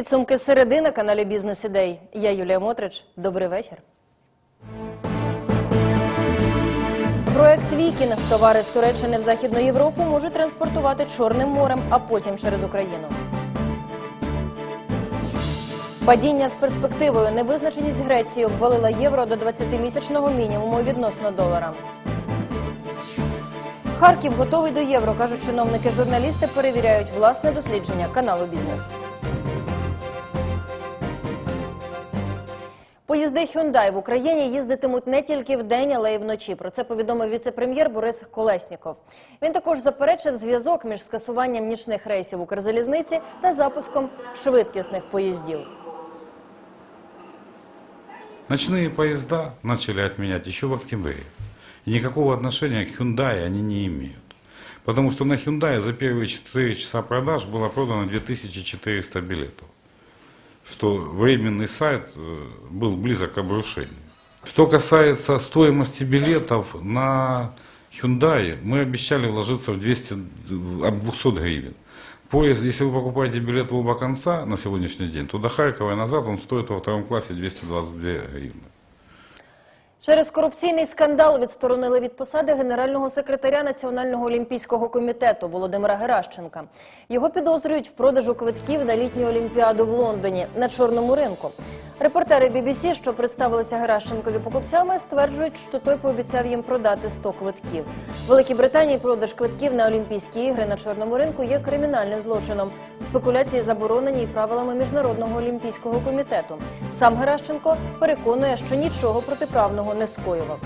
Підсумки середи на каналі Бізнес Ідей. Я Юлія Мотрич. Добрий вечір. Проект Вікінг товари з Туреччини в Західну Європу можуть транспортувати Чорним морем, а потім через Україну. Падіння з перспективою невизначеність Греції обвалила євро до 20-місячного мінімуму відносно долара. Харків готовий до євро, кажуть чиновники. Журналісти перевіряють власне дослідження каналу Бізнес. Поїзди Hyundai в Україні їздитимуть не тільки вдень, але й вночі. Про це повідомив віце-прем'єр Борис Колесніков. Він також заперечив зв'язок між скасуванням нічних рейсів Укрзалізниці та запуском швидкісних поїздів. Ночные поезда начали отменять еще в октябре. И никакого отношения к Hyundai они не имеют. Потому что на Hyundai за первые 4 часа продаж было продано 2400 билетов. Что временный сайт э, был близок к обрушению. Что касается стоимости билетов на Hyundai, мы обещали вложиться в 200, в- об 200 гривен. Поезд, если вы покупаете билет в оба конца на сегодняшний день, то до Харькова и назад он стоит во втором классе 222 гривны. Через корупційний скандал відсторонили від посади генерального секретаря Національного олімпійського комітету Володимира Геращенка. Його підозрюють в продажу квитків на літню олімпіаду в Лондоні на чорному ринку. Репортери BBC, що представилися Геращенкові покупцями, стверджують, що той пообіцяв їм продати 100 квитків. В Великій Британії продаж квитків на Олімпійські ігри на чорному ринку є кримінальним злочином. Спекуляції заборонені і правилами міжнародного олімпійського комітету. Сам Геращенко переконує, що нічого протиправного не скоював.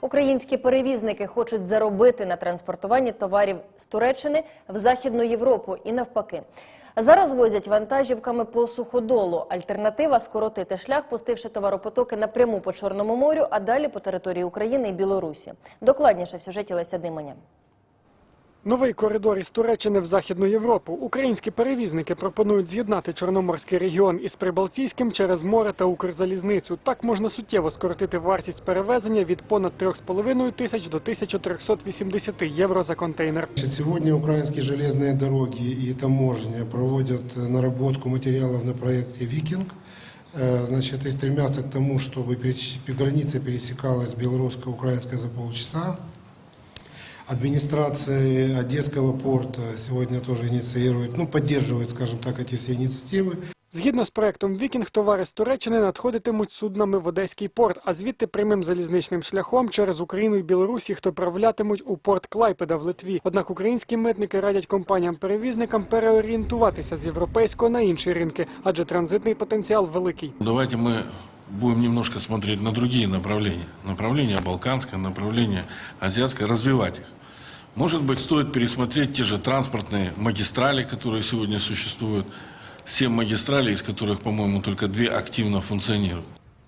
Українські перевізники хочуть заробити на транспортуванні товарів з Туреччини в Західну Європу і навпаки. Зараз возять вантажівками по суходолу. Альтернатива скоротити шлях, пустивши товаропотоки напряму по Чорному морю, а далі по території України і Білорусі. Докладніше в сюжеті Леся Диманя. Новий коридор із Туреччини в Західну Європу. Українські перевізники пропонують з'єднати Чорноморський регіон із Прибалтійським через море та Укрзалізницю. Так можна суттєво скоротити вартість перевезення від понад 3,5 тисяч до 1380 євро за контейнер. Значит, Сегодня украинские железные дороги и таможня проводят э, наработку материалов на проекте «Викинг». Э, Значит, и стремятся к тому, чтобы пересеч- граница пересекалась белорусско-украинская за полчаса. Администрация Одесского порта сегодня тоже инициирует, ну, поддерживает, скажем так, эти все инициативы. Згідно з проектом Вікінг, товари з Туреччини надходитимуть суднами в Одеський порт, а звідти прямим залізничним шляхом через Україну і Білорусь їх доправлятимуть у порт Клайпеда в Литві. Однак українські митники радять компаніям-перевізникам переорієнтуватися з європейського на інші ринки, адже транзитний потенціал великий. Давайте мы будем немножко смотреть на другие направления. Направление балканское, направление азиатское, развивать их. Может быть, стоит пересмотреть те же транспортные магистрали, которые сегодня существуют. Семь магистралей, из которых, по-моему, только две активно функционируют.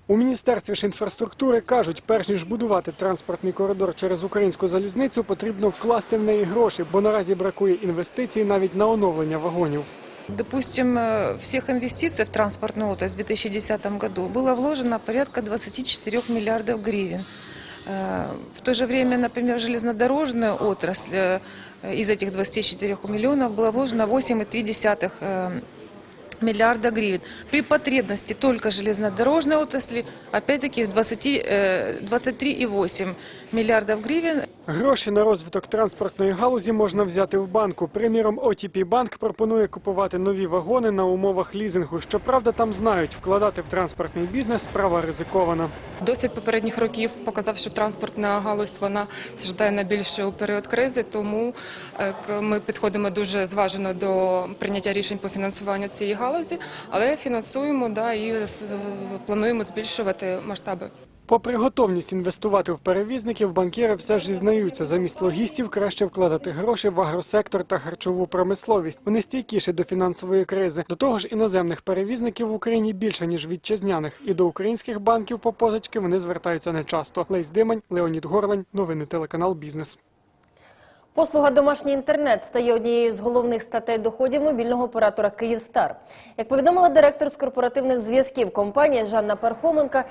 У міністерстві ж інфраструктури кажуть, перш ніж будувати транспортний коридор через українську залізницю, потрібно вкласти в неї гроші, бо наразі бракує інвестицій навіть на оновлення вагонів. Допустим, э, всех инвестиций в транспортную отрасль в 2010 году было вложено порядка 24 миллиардов гривен. Э, В то же время, например, в железнодорожную отрасль э, из этих 24 миллионов было вложено 8,3 э, миллиарда гривен. При потребности только железнодорожной отрасли, опять-таки, в 20, э, 23,8 миллиардов гривен. Гроші на розвиток транспортної галузі можна взяти в банку. Приміром, OTP Банк пропонує купувати нові вагони на умовах лізингу. Щоправда, там знають, вкладати в транспортний бізнес справа ризикована. Досвід попередніх років показав, що транспортна галузь вона страждає найбільше у період кризи, тому е, к- ми підходимо дуже зважено до прийняття рішень по фінансуванню цієї галузі, але фінансуємо да, і плануємо збільшувати масштаби. Попри готовність інвестувати в перевізників, банкіри все ж зізнаються, замість логістів краще вкладати гроші в агросектор та харчову промисловість. Вони стійкіші до фінансової кризи. До того ж, іноземних перевізників в Україні більше ніж вітчизняних, і до українських банків по позички вони звертаються нечасто. Лейс Димань, Леонід Горлань, новини телеканал Бізнес. Послуга домашній інтернет стає однією з головних статей доходів мобільного оператора Київстар. Як повідомила директор з корпоративних зв'язків компанії Жанна Пархоменка,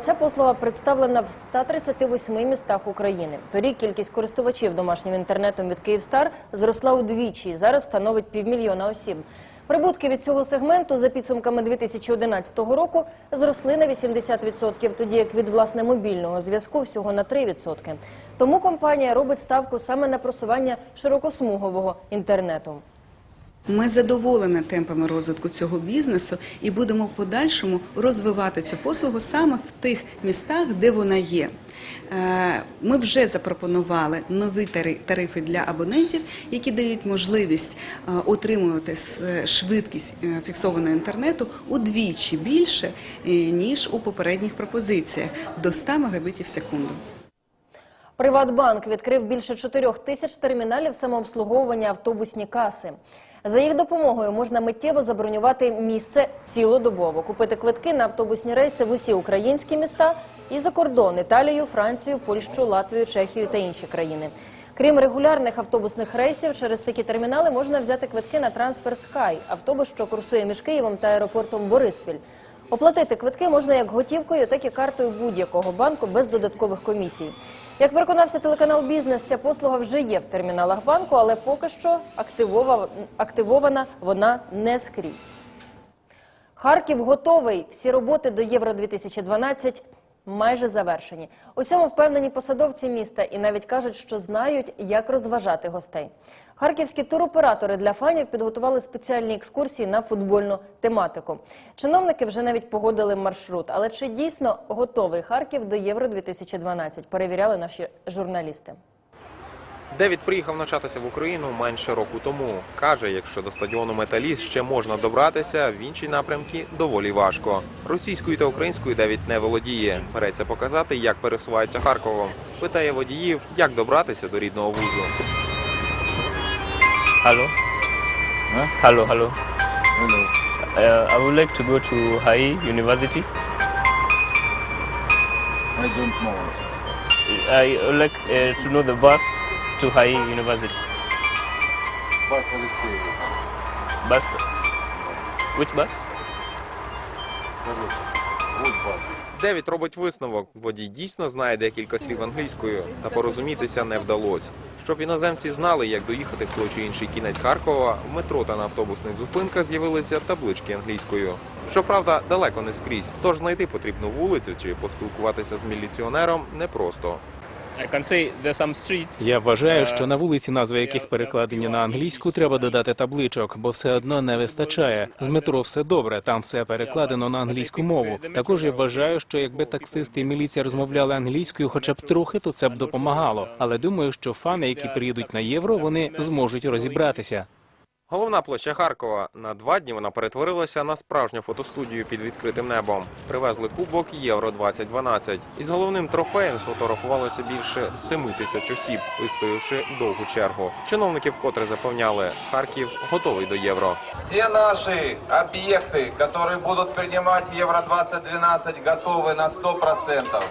Ця послуга представлена в 138 містах України. Торік кількість користувачів домашнім інтернетом від Київстар зросла удвічі і зараз становить півмільйона осіб. Прибутки від цього сегменту за підсумками 2011 року зросли на 80%, тоді як від власне мобільного зв'язку всього на 3%. Тому компанія робить ставку саме на просування широкосмугового інтернету. Ми задоволені темпами розвитку цього бізнесу і будемо в подальшому розвивати цю послугу саме в тих містах, де вона є. Е, Ми вже запропонували нові тари- тарифи для абонентів, які дають можливість е, отримувати е, швидкість фіксованого інтернету удвічі більше, ніж у попередніх пропозиціях до 100 мегабитів в секунду. Приватбанк відкрив більше 4 тисяч терміналів самообслуговування автобусні каси. За їх допомогою можна миттєво забронювати місце цілодобово, купити квитки на автобусні рейси в усі українські міста і за кордон Італію, Францію, Польщу, Латвію, Чехію та інші країни. Крім регулярних автобусних рейсів, через такі термінали можна взяти квитки на трансфер Скай, – автобус, що курсує між Києвом та аеропортом Бориспіль. Оплатити квитки можна як готівкою, так і картою будь-якого банку без додаткових комісій. Як переконався телеканал Бізнес, ця послуга вже є в терміналах банку, але поки що активована вона не скрізь. Харків готовий. Всі роботи до Євро 2012 майже завершені. У цьому впевнені посадовці міста і навіть кажуть, що знають, як розважати гостей. Харківські туроператори для фанів підготували спеціальні екскурсії на футбольну тематику. Чиновники вже навіть погодили маршрут. Але чи дійсно готовий Харків до Євро 2012 Перевіряли наші журналісти. Девід приїхав навчатися в Україну менше року тому. Каже, якщо до стадіону Металіст ще можна добратися, в інші напрямки доволі важко. Російською та українською Девід не володіє. Береться показати, як пересувається Харковом. Питає водіїв, як добратися до рідного вузу. Hello. Hello, hello. Uh, I would like to go to Hai University. I don't know. I would like uh, to know the bus to Hai University. Алексеева. Bus. Which bus? Вот бас. Девід робить висновок. Водій дійсно знає декілька слів англійською, та порозумітися не вдалося. Щоб іноземці знали, як доїхати в той чи інший кінець Харкова, в метро та на автобусних зупинках з'явилися таблички англійською. Щоправда, далеко не скрізь. Тож знайти потрібну вулицю чи поспілкуватися з міліціонером непросто. Я вважаю, uh, що на вулиці, назви яких перекладені на англійську, треба додати табличок, бо все одно не вистачає. З метро все добре, там все перекладено на англійську мову. Також я вважаю, що якби таксисти і міліція розмовляли англійською, хоча б трохи, то це б допомагало. Але думаю, що фани, які приїдуть на євро, вони зможуть розібратися. Головна площа Харкова. На два дні вона перетворилася на справжню фотостудію під відкритим небом. Привезли кубок Євро 2012. Із головним трофеєм сфотографувалося більше 7 тисяч осіб, вистоявши довгу чергу. Чиновники вкотре запевняли, Харків готовий до євро. Все наши объекты, которые будут принимать Евро-2012, готовы на 100%.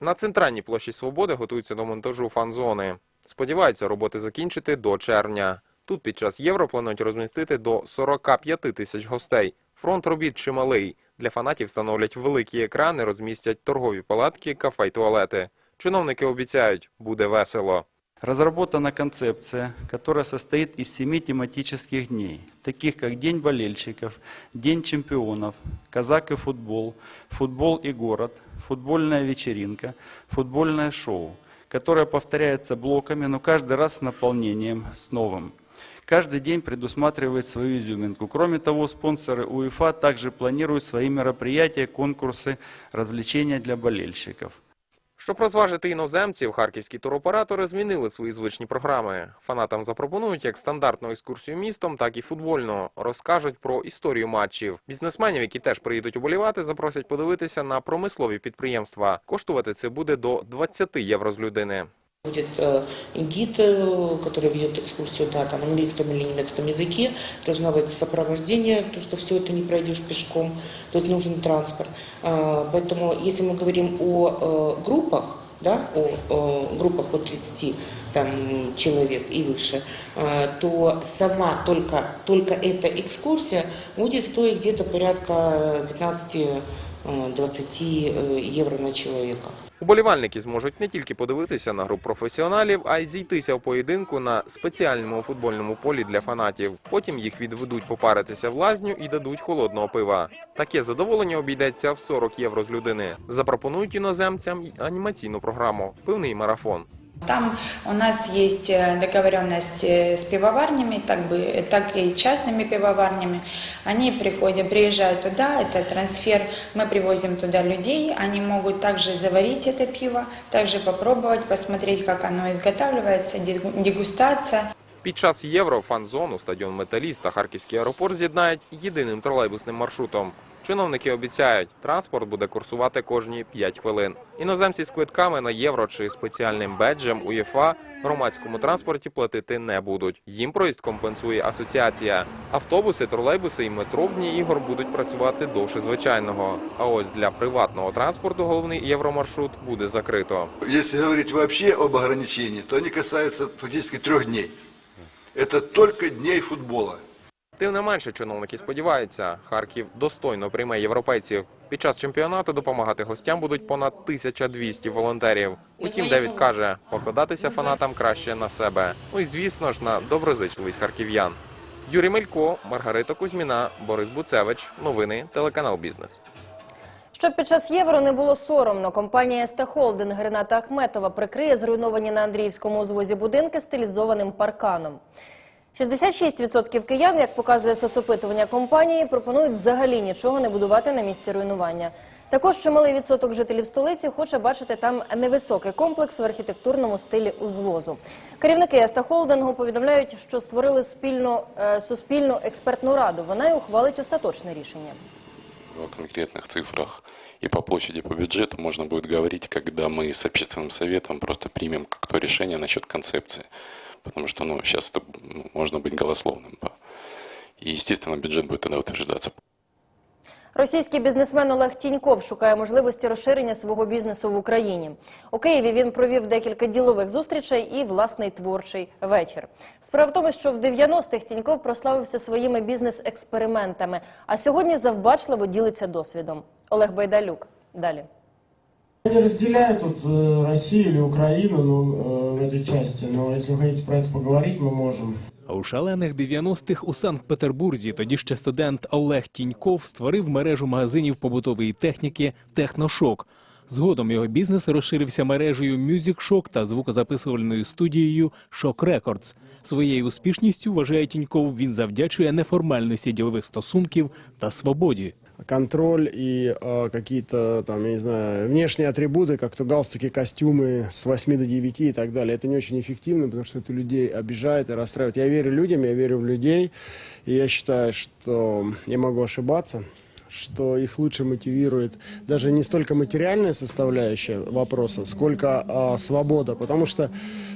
На центральній площі Свободи готуються до монтажу фан-зони. Сподіваються роботи закінчити до червня. Тут під час євро планують розмістити до 45 тисяч гостей. Фронт робіт чималий. Для фанатів встановлять великі екрани, розмістять торгові палатки, кафе й туалети. Чиновники обіцяють, буде весело. Разработана концепция, которая состоит из семи тематических дней, таких как День болельщиков, День чемпионов, Казак и футбол, Футбол и город, Футбольная вечеринка, Футбольное шоу, которое повторяется блоками, но каждый раз с наполнением, с новым Каждый день предусматривает свою изюминку. Кроме того, спонсоры УЕФА также планируют свои мероприятия, конкурсы, развлечения для болельщиков. Щоб розважити іноземців, харківські туроператори змінили свої звичні програми. Фанатам запропонують як стандартну екскурсію містом, так і футбольну. Розкажуть про історію матчів. Бізнесменів, які теж приїдуть уболівати, запросять подивитися на промислові підприємства. Коштувати це буде до 20 євро з людини. Будет э, гид, э, который ведет экскурсию да, там, английском или немецком языке. Должна быть сопровождение, потому что все это не пройдешь пешком, то есть нужен транспорт. А, Поэтому, если мы говорим о э, группах, да, о, э, группах от 30 там, человек и выше, то сама только, только эта экскурсия будет стоить где-то порядка 15-20 евро на человека. Уболівальники зможуть не тільки подивитися на гру професіоналів, а й зійтися в поєдинку на спеціальному футбольному полі для фанатів. Потім їх відведуть попаритися в лазню і дадуть холодного пива. Таке задоволення обійдеться в 40 євро з людини. Запропонують іноземцям анімаційну програму Пивний марафон. Там у нас есть э, договоренность э, с пивоварнями, так, бы, так и частными пивоварнями. Они приходят, приезжают туда, это трансфер, мы привозим туда людей, они могут также заварить это пиво, также попробовать, посмотреть, как оно изготавливается, дегу- дегустация. Під час євро фан-зону стадіон Металіст та Харківський аеропорт з'єднають єдиним тролейбусним маршрутом. Чиновники обіцяють, транспорт буде курсувати кожні 5 хвилин. Іноземці з квитками на євро чи спеціальним беджем УЄФА в громадському транспорті платити не будуть. Їм проїзд компенсує асоціація. Автобуси, тролейбуси і метро в дні ігор будуть працювати довше звичайного. А ось для приватного транспорту головний євромаршрут буде закрито. Если говорить вообще об ограничении, то они касаются фактически трех дней. Это только дней футбола. Тим не менше, чиновники сподіваються, Харків достойно прийме європейців. Під час чемпіонату допомагати гостям будуть понад 1200 волонтерів. Утім, Девід каже, покладатися фанатам краще на себе. Ну і звісно ж на доброзичливість харків'ян. Юрій Мелько, Маргарита Кузьміна, Борис Буцевич. Новини телеканал Бізнес. Щоб під час євро не було соромно, компанія СТ Холдинг Рената Ахметова прикриє зруйновані на Андріївському узвозі будинки стилізованим парканом. 66% киян, як показує соцопитування компанії, пропонують взагалі нічого не будувати на місці руйнування. Також чималий відсоток жителів столиці хоче бачити там невисокий комплекс в архітектурному стилі узвозу. Керівники СТ Холдингу повідомляють, що створили спільну е, суспільну експертну раду. Вона й ухвалить остаточне рішення. о конкретных цифрах и по площади, по бюджету можно будет говорить, когда мы с общественным советом просто примем как-то решение насчет концепции. Потому что ну, сейчас это ну, можно быть голословным. по- И, естественно, бюджет будет тогда утверждаться. Російський бізнесмен Олег Тіньков шукає можливості розширення свого бізнесу в Україні. У Києві він провів декілька ділових зустрічей і власний творчий вечір. Справа в тому, що в 90-х Тіньков прославився своїми бізнес-експериментами, а сьогодні завбачливо ділиться досвідом. Олег Байдалюк. Далі. Я не разделяю тут э, Россию или Украину ну, э, в этой части, но если вы хотите про это поговорить, мы можем. А у шалених 90-х у Санкт-Петербурзі тоді ще студент Олег Тіньков створив мережу магазинів побутової техніки Техношок. Згодом його бізнес розширився мережею Music Shock та звукозаписувальною студією Shock Records. Своєю успішністю вважає Тіньков, він завдячує неформальності ділових стосунків та свободі. Контроль и э, какие-то там, я не знаю, внешние атрибуты, как то галстуки, костюмы с 8 до 9 и так далее, это не очень эффективно, потому что это людей обижает и расстраивает. Я верю людям, я верю в людей, и я считаю, что я могу ошибаться, что их лучше мотивирует даже не столько материальная составляющая вопроса, сколько а, свобода, потому что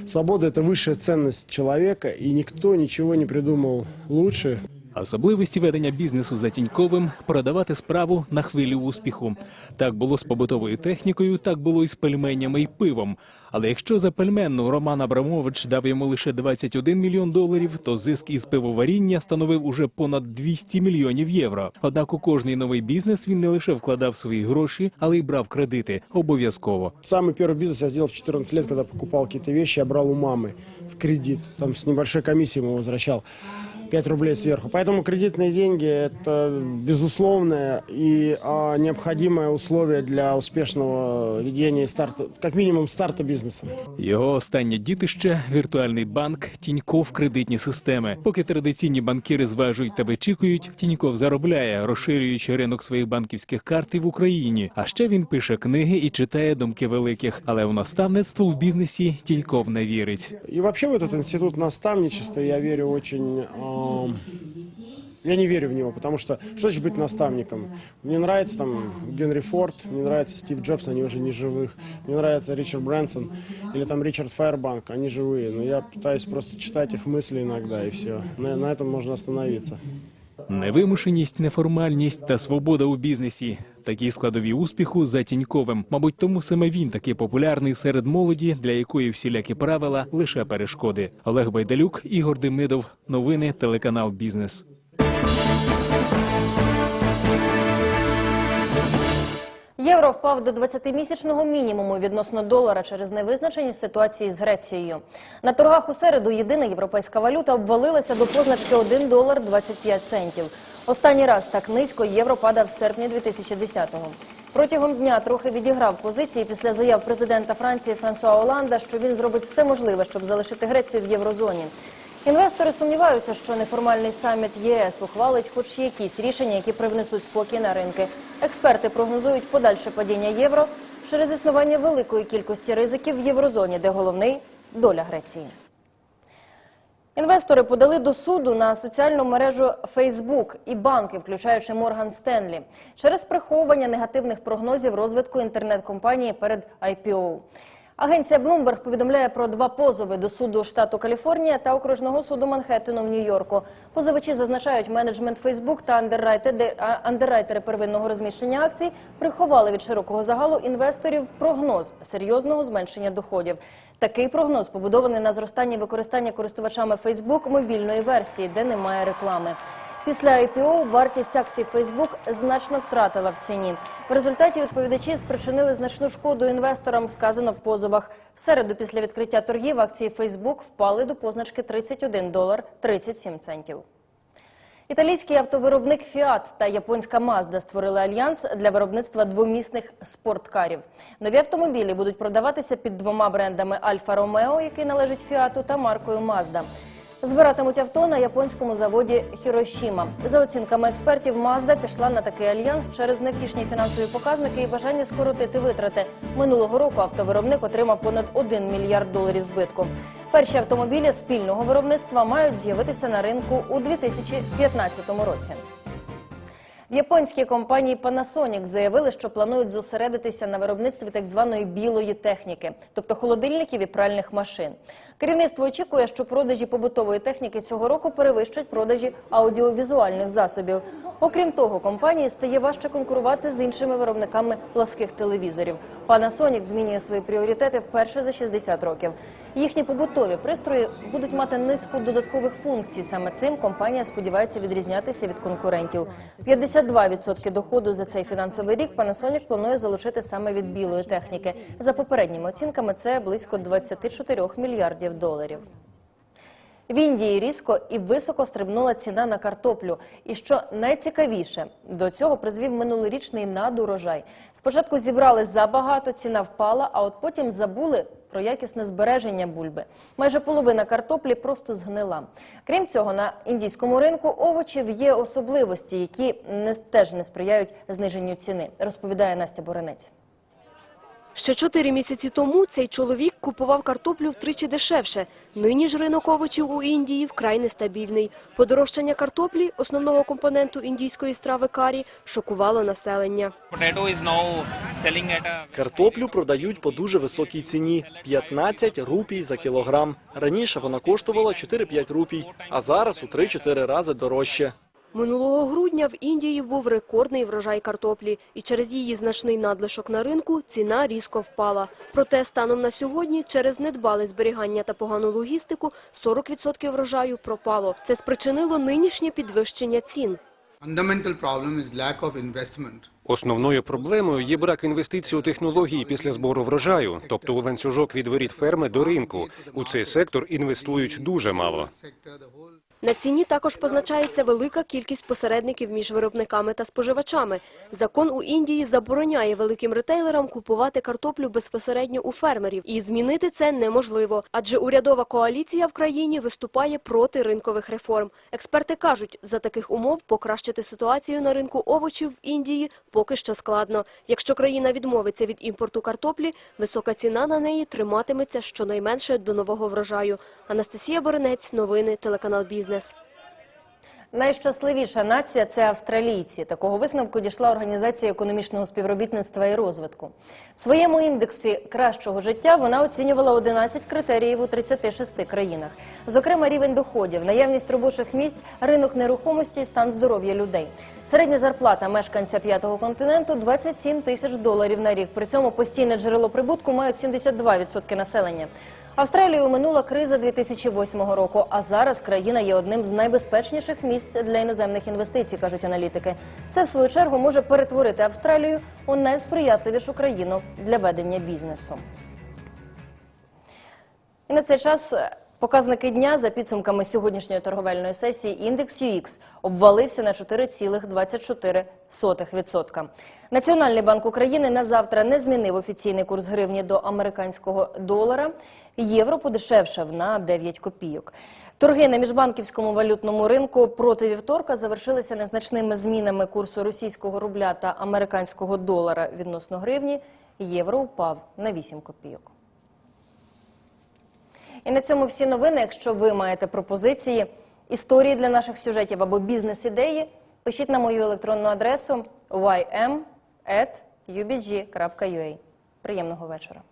свобода это высшая ценность человека, и никто ничего не придумал лучше, Особливості ведення бізнесу за Тіньковим – продавати справу на хвилі успіху. Так було з побутовою технікою, так було і з пельменями і пивом. Але якщо за пельменну Роман Абрамович дав йому лише 21 мільйон доларів, то зиск із пивоваріння становив уже понад 200 мільйонів євро. Однак у кожний новий бізнес він не лише вкладав свої гроші, але й брав кредити обов'язково. Самый первый бизнес я сделал в 14 лет, когда покупал какие-то вещи, я брал у мамы в кредит. Там с небольшой комиссией ему возвращал 5 рублей сверху. Поэтому кредитные деньги – это безусловное и а, необходимое условие для успешного ведения и старта, как минимум старта бизнеса. Його останнє дітище – віртуальний банк Тіньков кредитні системи. Поки традиційні банкіри зважують та вичікують, Тіньков заробляє, розширюючи ринок своїх банківських карт і в Україні. А ще він пише книги і читає думки великих. Але у наставництво в бізнесі Тіньков не вірить. И вообще в этот институт наставничества я верю очень... ам, я не верю в него, потому что что значит быть наставником? Мне нравится там Генри Форд, мне нравится Стив Джобс, они уже не живых. Мне нравится Ричард Брэнсон или там Ричард Файербанк, они живые. Но я пытаюсь просто читать их мысли иногда, и все. На, на этом можно остановиться. Невимушеність, неформальність та свобода у бізнесі – такі складові успіху за Тіньковим. Мабуть, тому саме він такий популярний серед молоді, для якої всілякі правила – лише перешкоди. Олег Байдалюк, Ігор Демидов. Новини, телеканал «Бізнес». Євро впав до 20-місячного мінімуму відносно долара через невизначеність ситуації з Грецією. На торгах у середу єдина європейська валюта обвалилася до позначки 1 долар 25 центів. Останній раз так низько євро падав в серпні 2010-го. Протягом дня трохи відіграв позиції після заяв президента Франції Франсуа Оланда, що він зробить все можливе, щоб залишити Грецію в єврозоні. Інвестори сумніваються, що неформальний саміт ЄС ухвалить хоч якісь рішення, які привнесуть спокій на ринки. Експерти прогнозують подальше падіння євро через існування великої кількості ризиків в єврозоні, де головний доля Греції. Інвестори подали до суду на соціальну мережу Facebook і банки, включаючи Морган Стенлі, через приховування негативних прогнозів розвитку інтернет-компанії перед IPO. Агенція Bloomberg повідомляє про два позови до суду штату Каліфорнія та окружного суду Манхеттену в Нью-Йорку. Позивачі зазначають, менеджмент Facebook та андеррайтери, первинного розміщення акцій приховали від широкого загалу інвесторів прогноз серйозного зменшення доходів. Такий прогноз побудований на зростанні використання користувачами Facebook мобільної версії, де немає реклами. Після IPO вартість акцій Facebook значно втратила в ціні. В результаті відповідачі спричинили значну шкоду інвесторам, сказано в позовах. В середу після відкриття торгів акції Facebook впали до позначки 31 долар 37 центів. Італійський автовиробник Fiat та японська Mazda створили альянс для виробництва двомісних спорткарів. Нові автомобілі будуть продаватися під двома брендами Альфа Ромео, який належить Фіату, та маркою Mazda. Збиратимуть авто на японському заводі Хірошіма. За оцінками експертів, Мазда пішла на такий альянс через невтішні фінансові показники і бажання скоротити витрати. Минулого року автовиробник отримав понад 1 мільярд доларів збитку. Перші автомобілі спільного виробництва мають з'явитися на ринку у 2015 році. В японській компанії Panasonic заявили, що планують зосередитися на виробництві так званої білої техніки, тобто холодильників і пральних машин. Керівництво очікує, що продажі побутової техніки цього року перевищать продажі аудіовізуальних засобів. Окрім того, компанії стає важче конкурувати з іншими виробниками пласких телевізорів. Panasonic змінює свої пріоритети вперше за 60 років. Їхні побутові пристрої будуть мати низку додаткових функцій. Саме цим компанія сподівається відрізнятися від конкурентів. 52% доходу за цей фінансовий рік Panasonic планує залучити саме від білої техніки. За попередніми оцінками, це близько 24 мільярдів доларів. В Індії різко і високо стрибнула ціна на картоплю. І що найцікавіше, до цього призвів минулорічний надурожай. Спочатку зібрали забагато, ціна впала, а от потім забули про якісне збереження бульби. Майже половина картоплі просто згнила. Крім цього, на індійському ринку овочів є особливості, які не теж не сприяють зниженню ціни, розповідає Настя Боренець. Ще чотири місяці тому цей чоловік купував картоплю втричі дешевше. Нині ж ринок овочів у Індії вкрай нестабільний. Подорожчання картоплі, основного компоненту індійської страви карі, шокувало населення. Картоплю продають по дуже високій ціні – 15 рупій за кілограм. Раніше вона коштувала 4-5 рупій, а зараз у 3-4 рази дорожче. Минулого грудня в Індії був рекордний врожай картоплі, і через її значний надлишок на ринку ціна різко впала. Проте станом на сьогодні через недбале зберігання та погану логістику 40% врожаю пропало. Це спричинило нинішнє підвищення цін. Основною проблемою є брак інвестицій у технології після збору врожаю, тобто у ланцюжок від воріт ферми до ринку. У цей сектор інвестують дуже мало. На ціні також позначається велика кількість посередників між виробниками та споживачами. Закон у Індії забороняє великим ретейлерам купувати картоплю безпосередньо у фермерів, і змінити це неможливо, адже урядова коаліція в країні виступає проти ринкових реформ. Експерти кажуть, за таких умов покращити ситуацію на ринку овочів в Індії поки що складно. Якщо країна відмовиться від імпорту картоплі, висока ціна на неї триматиметься щонайменше до нового врожаю. Анастасія Боренець, новини, телеканал Бізнес. Найщасливіша нація це австралійці. Такого висновку дійшла організація економічного співробітництва і розвитку. В своєму індексі кращого життя вона оцінювала 11 критеріїв у 36 країнах. Зокрема, рівень доходів, наявність робочих місць, ринок нерухомості і стан здоров'я людей. Середня зарплата мешканця п'ятого континенту 27 тисяч доларів на рік. При цьому постійне джерело прибутку мають 72% населення. Австралію минула криза 2008 року, а зараз країна є одним з найбезпечніших місць для іноземних інвестицій, кажуть аналітики. Це в свою чергу може перетворити Австралію у найсприятливішу країну для ведення бізнесу. І на цей час показники дня за підсумками сьогоднішньої торговельної сесії індекс UX обвалився на 4,24%. Національний банк України на завтра не змінив офіційний курс гривні до американського долара. Євро подешевшав на 9 копійок. Торги на міжбанківському валютному ринку проти вівторка завершилися незначними змінами курсу російського рубля та американського долара відносно гривні. Євро упав на 8 копійок. І на цьому всі новини. Якщо ви маєте пропозиції, історії для наших сюжетів або бізнес-ідеї, пишіть на мою електронну адресу ym.ubg.ua. Приємного вечора.